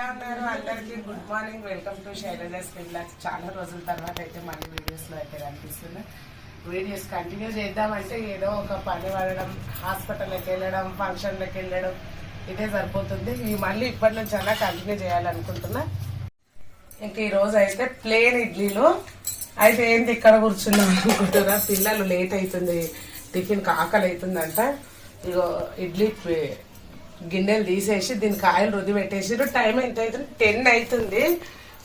ఎలా ఉన్నారు అందరికీ good morning. Welcome to Shailaja skin చాలా రోజుల తర్వాత అయితే మళ్ళీ వీడియోస్లో అయితే కనిపిస్తుంది వీడియోస్ కంటిన్యూ చేద్దామంటే ఏదో ఒక పని పడడం హాస్పిటల్కి వెళ్ళడం ఫంక్షన్లకు వెళ్ళడం ఇదే సరిపోతుంది. ఇవి మళ్ళీ ఇప్పటి నుంచి అలా కంటిన్యూ చేయాలనుకుంటున్నా. ఇంకా ఈరోజు అయితే ప్లేన్ ఇడ్లీలు. అయితే ఏంటి ఇక్కడ కూర్చున్నాం అనుకుంటున్నా. పిల్లలు లేట్ అవుతుంది. టిఫిన్ ఆకలి అవుతుందంట. ఇగో ఇడ్లీ గిన్నెలు తీసేసి దీనికి ఆయిల్ రుద్ది పెట్టేసారు టైం ఎంత అవుతుంది టెన్ అవుతుంది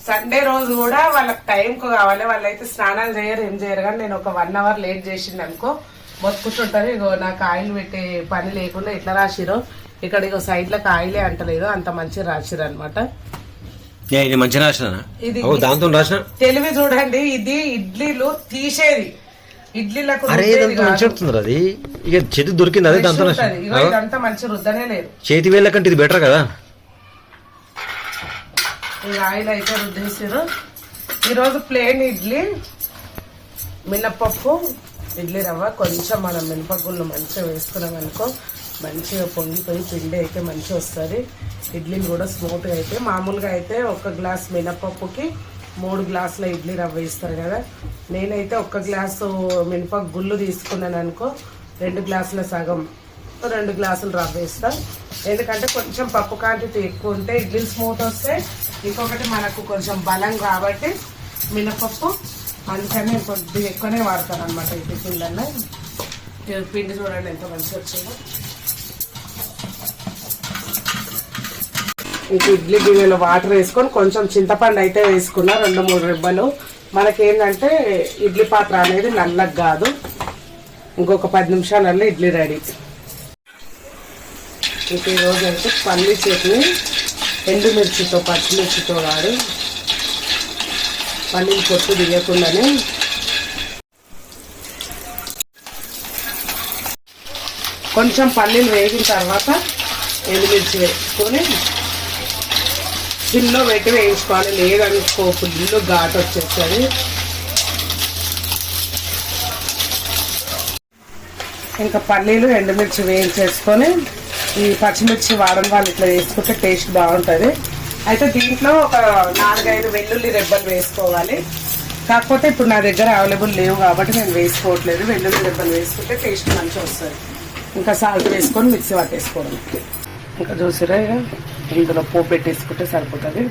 సండే రోజు కూడా వాళ్ళకి టైంకు కావాలి. వాళ్ళైతే స్నానాలు చేయరు ఏం చేయరు. కానీ నేను ఒక వన్ అవర్ లేట్ చేసింది అనుకో మొత్తుకుంటుంటారు ఇగో నాకు ఆయిల్ పెట్టే పని లేకుండా ఎట్లా రాసిరో ఇక్కడ ఇగో సైడ్లకు ఆయిలే అంటలేదు. అంత మంచిగా రాసిరు అనమాట ఇది మంచి రాసిన ఇది దాంతో రాసిన? తెలివి చూడండి. ఇది ఇడ్లీలు తీసేది. ఇడ్లీలకు అరే ఇదంతా మంచి అది. ఇక చేతి దొరికింది అదే దాంతో ఇదంతా మంచి రుద్దనే లేదు. చేతి వేళ్ళ కంటే ఇది బెటర్ కదా? ఈ ఆయిల్ అయితే రుద్దేసారు ఈరోజు ప్లేన్ ఇడ్లీ మినపప్పు ఇడ్లీ రవ్వ. కొంచెం మనం మినపగుళ్ళు మంచిగా వేసుకున్నాం అనుకో మంచిగా పొంగిపోయి పిండి అయితే మంచిగా వస్తుంది. ఇడ్లీలు కూడా స్మూత్గా అయితే మామూలుగా అయితే ఒక గ్లాస్ మినపప్పుకి మూడు గ్లాసుల ఇడ్లీ రవ్వ ఇస్తారు కదా. నేనైతే ఒక గ్లాసు మినప గుళ్ళు తీసుకున్నాను అనుకో రెండు గ్లాసుల సగం రెండు గ్లాసులు రవ్వ వేస్తా ఎందుకంటే కొంచెం పప్పు క్వాంటిటీ ఎక్కువ ఉంటే ఇడ్లీలు స్మూత్ వస్తే ఇంకొకటి మనకు కొంచెం బలం కాబట్టి మినపప్పు అందుకని కొద్దిగా ఎక్కువనే వాడతాను అనమాట ఇడ్లీ పిండి పిండి చూడండి ఎంత మంచిగా వచ్చిందో. ఇంక ఇడ్లీ గిన్నెలో వాటర్ వేసుకొని కొంచెం చింతపండు అయితే వేసుకున్నా రెండు మూడు రిబ్బలు. మనకేంటంటే ఇడ్లీ పాత్ర అనేది నల్లగా కాదు. ఇంకొక పది నిమిషాలలో ఇడ్లీ రెడీ. ఇంక ఈరోజు అయితే పల్లి చట్నీ ఎండుమిర్చితో పచ్చిమిర్చితో వాడు పల్లీలు పొట్టు దిగకుండానే కొంచెం పల్లీలు వేగిన తర్వాత ఎండుమిర్చి వేసుకొని సిమ్లో పెట్టి వేయించుకోవాలి. లేదనుకో ఫుల్ ఘాటు వచ్చేస్తుంది. ఇంకా పల్లీలు ఎండుమిర్చి వేయించేసుకొని ఈ పచ్చిమిర్చి వాడడం వాళ్ళు ఇట్లా వేసుకుంటే టేస్ట్ బాగుంటుంది. అయితే దీంట్లో ఒక నాలుగైదు వెల్లుల్లి రెబ్బలు వేసుకోవాలి. కాకపోతే ఇప్పుడు నా దగ్గర అవైలబుల్ లేవు కాబట్టి నేను వేసుకోవట్లేదు. వెల్లుల్లి రెబ్బలు వేసుకుంటే టేస్ట్ మంచిగా వస్తుంది. ఇంకా సాల్ట్ వేసుకొని మిక్సీ పట్టేసుకోవడం. ఇంకా చూసిరా ఇందులో పోపు పెట్టేసుకుంటే సరిపోతుంది.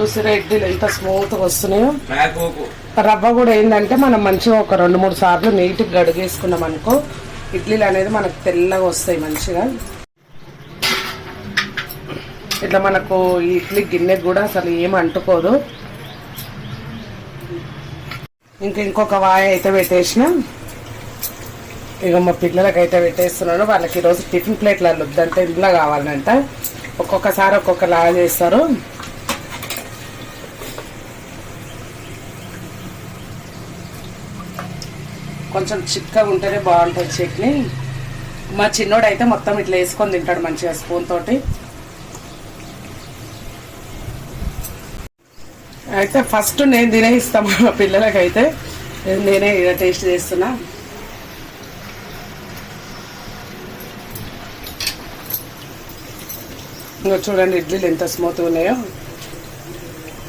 చూసిరా ఇడ్లీలు ఎంత స్మూత్గా వస్తున్నాయో. రవ్వ కూడా ఏంటంటే మనం మంచిగా ఒక రెండు మూడు సార్లు నీట్గా గడిగేసుకున్నాం అనుకో ఇడ్లీలు అనేది మనకు తెల్లగా వస్తాయి మంచిగా. ఇట్లా మనకు ఈ ఇడ్లీ గిన్నెకి కూడా అసలు ఏం అంటుకోదు. ఇంకా ఇంకొక వాయ అయితే పెట్టేసిన. ఇక మా పిల్లలకి అయితే పెట్టేస్తున్నాను. వాళ్ళకి ఈరోజు టిఫిన్ ప్లేట్లలో వద్దంటే ఇంట్లో కావాలంట. ఒక్కొక్కసారి ఒక్కొక్కలాగా చేస్తారు. కొంచెం చిక్కగా ఉంటేనే బాగుంటుంది చట్నీ. మా చిన్నోడు అయితే మొత్తం ఇట్లా వేసుకొని తింటాడు మంచిగా స్పూన్ తోటి. అయితే ఫస్ట్ నేను తినే ఇస్తాను మా పిల్లలకైతే. నేనే ఇలా టేస్ట్ చేస్తున్నా. ఇంకా చూడండి ఇడ్లీలు ఎంత స్మూత్గా ఉన్నాయో.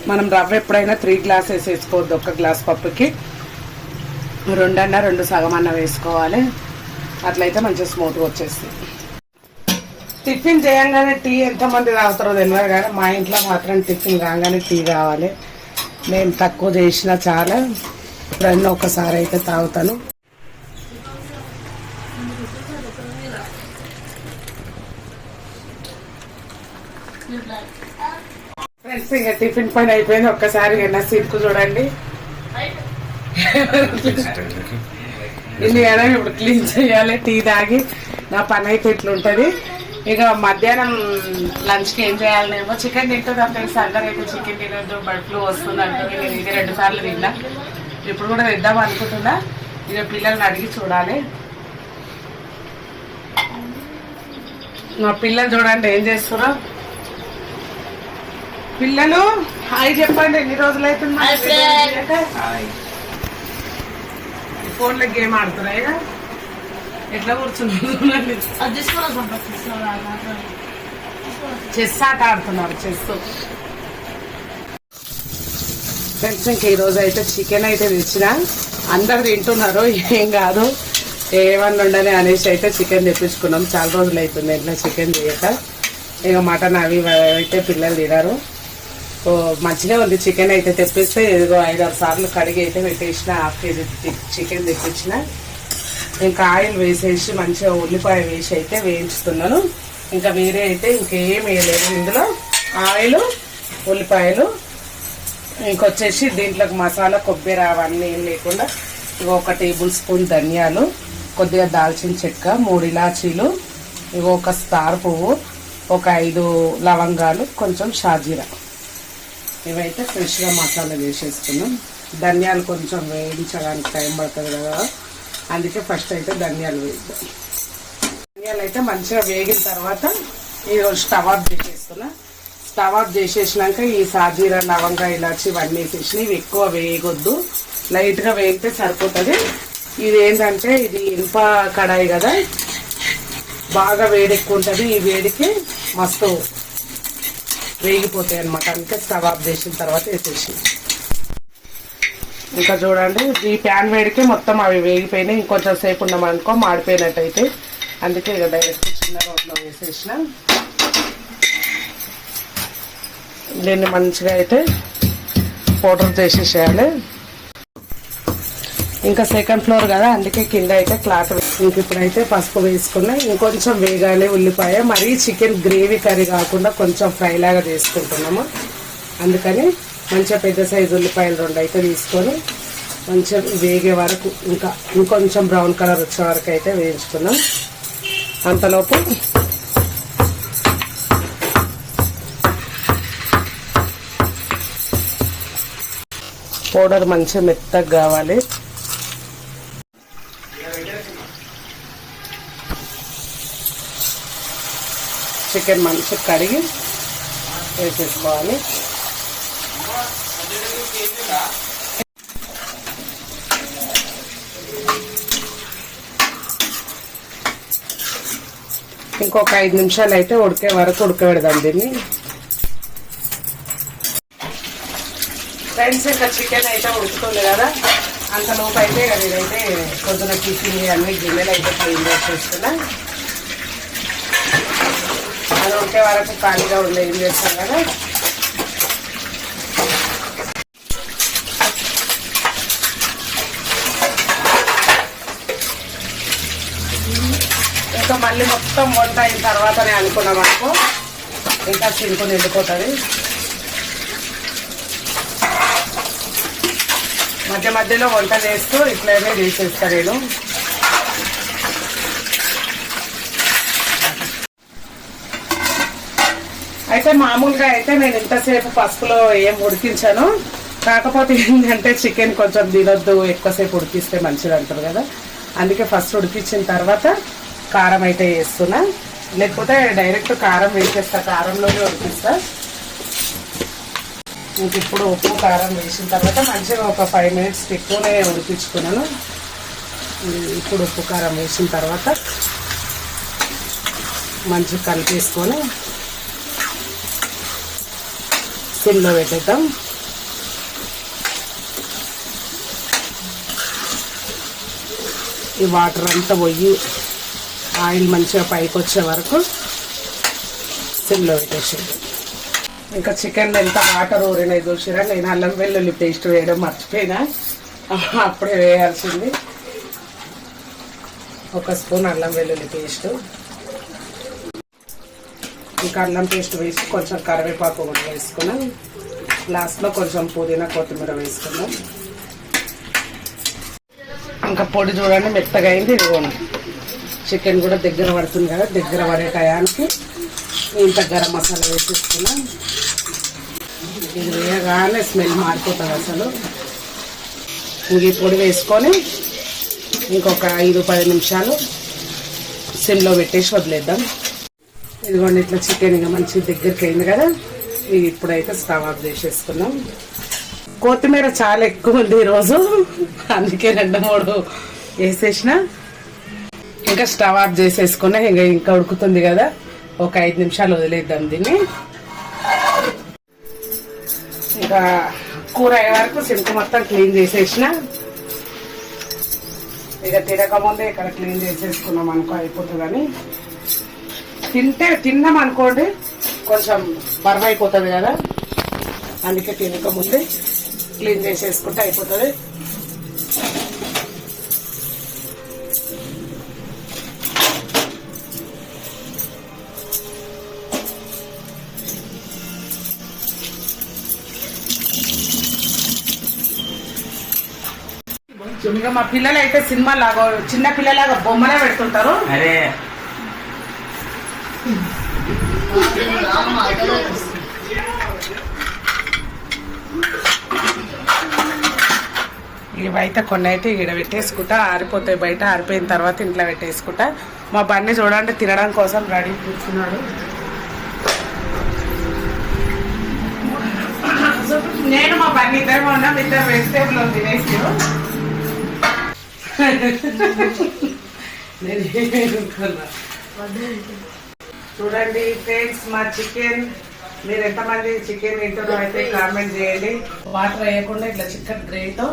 మనం రవ్వ ఎప్పుడైనా త్రీ గ్లాసెస్ వేసుకోవద్దు ఒక్క గ్లాస్ పప్పుకి. రెండన్న రెండు సగం అన్న వేసుకోవాలి. అట్లయితే మంచిగా స్మూత్గా వచ్చేస్తుంది. టిఫిన్ చేయంగానే టీ ఎంతమంది తాగుతారో తెలియదు కానీ మా ఇంట్లో మాత్రం టిఫిన్ కాగానే టీ కావాలి. నేను తక్కువ చేసినా చాలా. ఎప్పుడన్నా ఒకసారి అయితే తాగుతాను. ఫ్రెండ్స్ ఇంకా టిఫిన్ పని అయిపోయింది. ఒక్కసారి నా సిల్క్ చూడండి. ఇన్ని కదా ఇప్పుడు క్లీన్ చేయాలి టీ తాగి. నా పని అయితే ఇట్లుంటది. ఇక మధ్యాహ్నం లంచ్కి ఏం చేయాలనేమో చికెన్ తింటుంది అంతే సంగతి అయితే చికెన్ తినొద్దు బర్డ్ ఫ్లూ వస్తుంది అంటే నేను ఇది రెండు సార్లు తిన్నా. ఇప్పుడు కూడా తెద్దాం అనుకుంటున్నా. ఇక పిల్లల్ని అడిగి చూడాలి. మా పిల్లలు చూడండి ఏం చేస్తున్నారు పిల్లలు హాయ్ చెప్పండి. ఎన్ని రోజులు అవుతుంది ఫోన్లో గేమ్ ఆడుతున్నాయి ఎట్లా కూర్చున్నారు? చెస్ ఆట ఆడుతున్నారు చెస్. ఫ్రెండ్స్ ఇంక ఈరోజు అయితే చికెన్ అయితే తెచ్చిన. అందరు తింటున్నారు ఏం కాదు. ఏమన్నా ఉండని అనేసి అయితే చికెన్ తెప్పించుకున్నాం. చాలా రోజులు అవుతుంది ఇంట్లో చికెన్ చేయక. ఇక మటన్ అవి అయితే పిల్లలు తినరు. మంచిగా ఉంది. చికెన్ అయితే తెప్పిస్తే ఇదిగో ఐదారు సార్లు కడిగి అయితే పెట్టేసిన హాఫ్ కేజీ చికెన్ తెప్పించిన. ఇంకా ఆయిల్ వేసేసి మంచిగా ఉల్లిపాయ వేసి అయితే వేయించుతున్నాను. ఇంకా వేరే అయితే ఇంకేం వేయలేదు. ఇందులో ఆయిల్ ఉల్లిపాయలు ఇంకొచ్చేసి దీంట్లోకి మసాలా కొబ్బరి అవన్నీ ఏం లేకుండా ఇక ఒక టేబుల్ స్పూన్ ధనియాలు కొద్దిగా దాల్చిన చెక్క మూడు ఇలాచీలు ఇక ఒక స్టార్ పువ్వు ఒక ఐదు లవంగాలు కొంచెం షాజీరా. ఇవైతే ఫ్రెష్గా మసాలా వేసేసుకున్నాం. ధనియాలు కొంచెం వేయించడానికి టైం పడుతుంది కదా. అందుకే ఫస్ట్ అయితే ధనియాలు వేద్దాం. ధనియాలు అయితే మంచిగా వేగిన తర్వాత ఈరోజు స్టవ్ ఆఫ్ చేసేసుకున్నా స్టవ్ ఆఫ్ చేసేసినాక ఈ సాజీరా లవంగా ఇలాచి ఇవన్నీ వేసేసి ఇవి ఎక్కువ వేయగొద్దు లైట్గా వేగితే సరిపోతుంది. ఇది ఏంటంటే ఇది ఇనుప కడాయి కదా. బాగా వేడి ఎక్కువ ఉంటుంది. ఈ వేడికి మస్తు వేగిపోతాయి అనమాట అందుకే స్టవ్ ఆఫ్ చేసిన తర్వాత వేసేసి. ఇంకా చూడండి ఈ ప్యాన్ వేడికి మొత్తం అవి వేగిపోయినాయి. ఇంకొంచెం సేపు ఉన్నామనుకో మాడిపోయినట్టయితే. అందుకే ఇక డైరెక్ట్ చిన్న రోట్లో వేసేసిన. దీన్ని మంచిగా అయితే పౌడర్ చేసేసేయాలి. ఇంకా సెకండ్ ఫ్లోర్ కదా అందుకే కింద అయితే క్లాత్ ఇంక ఇప్పుడైతే పసుపు వేసుకున్నా ఇంకొంచెం వేగాలి ఉల్లిపాయ మరీ చికెన్ గ్రేవీ కర్రీ కాకుండా కొంచెం ఫ్రై లాగా చేసుకుంటున్నాము. అందుకని మంచిగా పెద్ద సైజు ఉల్లిపాయలు రెండు అయితే తీసుకొని మంచిగా వేగే వరకు ఇంకా ఇంకొంచెం బ్రౌన్ కలర్ వచ్చే వరకు అయితే వేయించుకున్నాం. అంతలోపు పౌడర్ మంచిగా మెత్తగా కావాలి. చికెన్ మంచిగా కడిగి వేసేసుకోవాలి. ఇంకొక ఐదు నిమిషాలు అయితే ఉడికే వరకు ఉడకబెడదాం దీన్ని. ఫ్రెండ్స్ ఇంకా చికెన్ అయితే ఉడుకుతుంది కదా. అంత లోపు అయితే ఇక నేనైతే పొద్దున టిఫిన్ అన్ని గిన్నెలు అయితే క్లీన్ చేసేస్తున్నా. అది ఉంటే వరకు ఖాళీగా ఉండే ఏం చేస్తాం కదా? ఇంకా మళ్ళీ మొత్తం వంట అయిన తర్వాతనే అనుకున్నాం అనుకో ఇంకా సింకు నిండిపోతుంది. మధ్య మధ్యలో వంట చేస్తూ ఇట్లనే చేసేస్తా నేను. అయితే మామూలుగా అయితే నేను ఇంతసేపు పసుపులో ఏం ఉడికించాను. కాకపోతే ఏంటంటే చికెన్ కొంచెం తినొద్దు ఎక్కువసేపు ఉడికిస్తే మంచిది అంటారు కదా. అందుకే ఫస్ట్ ఉడికించిన తర్వాత కారం అయితే వేస్తున్నా. లేకపోతే డైరెక్ట్ కారం వేసేస్తా కారంలోనే ఉడికిస్తా. ఇంక ఇప్పుడు ఉప్పు కారం వేసిన తర్వాత మంచిగా ఒక ఫైవ్ మినిట్స్ ఎక్కువనే ఉడికించుకున్నాను. ఇప్పుడు ఉప్పు కారం వేసిన తర్వాత మంచిగా కలిపేసుకొని సిమ్లో పెట్టేద్దాం. ఈ వాటర్ అంతా పోయి ఆయిల్ మంచిగా పైకి వచ్చే వరకు సిమ్లో పెట్టేసేది ఇంకా చికెన్ ఎంత వాటర్ ఊరినాయి చూసిరా? నేను అల్లం వెల్లుల్లి పేస్ట్ వేయడం మర్చిపోయినా. అప్పుడే వేయాల్సింది. ఒక స్పూన్ అల్లం వెల్లుల్లి పేస్ట్. ఇంకా అల్లం పేస్ట్ వేసి కొంచెం కరివేపాకు కూడా వేసుకున్నాం. లాస్ట్లో కొంచెం పుదీనా కొత్తిమీర వేసుకున్నాం. ఇంకా పొడి చూడండి మెత్తగా అయింది. ఇదిగోండి. చికెన్ కూడా దగ్గర పడుతుంది కదా దగ్గర పడే టయానికి ఇంత గరం మసాలా వేసేసుకున్నాం. ఇది వేయగానే స్మెల్ మారిపోతుంది అసలు. ఇంక ఈ పొడి వేసుకొని ఇంకొక ఐదు పది నిమిషాలు సిమ్లో పెట్టేసి వదిలేద్దాం. ఇదిగోండి ఇట్లా చికెన్ ఇక మంచి దగ్గరికి అయింది కదా. ఇది ఇప్పుడైతే స్టవ్ ఆఫ్ చేసేసుకున్నాం కొత్తిమీర చాలా ఎక్కువ ఉంది ఈరోజు. అందుకే రెండు మూడు వేసేసిన. ఇంకా స్టవ్ ఆఫ్ చేసేసుకున్నా ఇంకా ఇంకా ఉడుకుతుంది కదా. ఒక ఐదు నిమిషాలు వదిలేద్దాం దీన్ని. ఇంకా కూర అయ్యే వరకు సింక్ మొత్తం క్లీన్ చేసేసిన. ఇక తిరగముందే ఇక్కడ క్లీన్ చేసేసుకున్నాం అనుకో అయిపోతుందని. తింటే తిన్నాం అనుకోండి కొంచెం బరువు అయిపోతుంది కదా. అందుకే తినక ముందే క్లీన్ చేసేసుకుంటే అయిపోతుంది. ఇంకా మా పిల్లలు అయితే సినిమా లాగా చిన్న పిల్లలాగా బొమ్మలే పెడుతుంటారు. అరే ఇవైతే కొన్ని అయితే ఈడ పెట్టేసుకుంటా ఆరిపోతాయి బయట ఆరిపోయిన తర్వాత ఇంట్లో పెట్టేసుకుంటా. మా బండి చూడండి తినడం కోసం రెడీ కూర్చున్నాడు. నేను మా బండి ఇద్దరు ఉన్నాం ఇద్దరు వెజిటేబుల్ తినేసి. నేను. చూడండి ఫ్రెండ్స్ మా చికెన్. మీరు ఎంతమంది చికెన్ తింటారో అయితే కామెంట్ చేయండి. వాటర్ వేయకుండా ఇట్లా చికెన్ గ్రేవీతో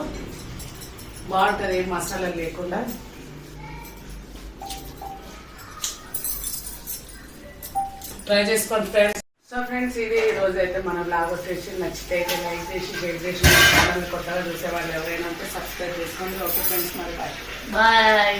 బాగుంటుంది ఏం మసాలా లేకుండా. ట్రై చేసుకోండి ఫ్రెండ్స్ సో ఫ్రెండ్స్ ఇది ఈ రోజు అయితే మనం లాగ్ వచ్చేసి నచ్చితే అయితే లైక్ చేసి షేర్ చేసి కొత్తగా చూసేవాళ్ళు ఎవరైనా ఉంటే సబ్స్క్రైబ్ చేసుకోండి. ఓకే ఫ్రెండ్స్ మరి బాయ్ బాయ్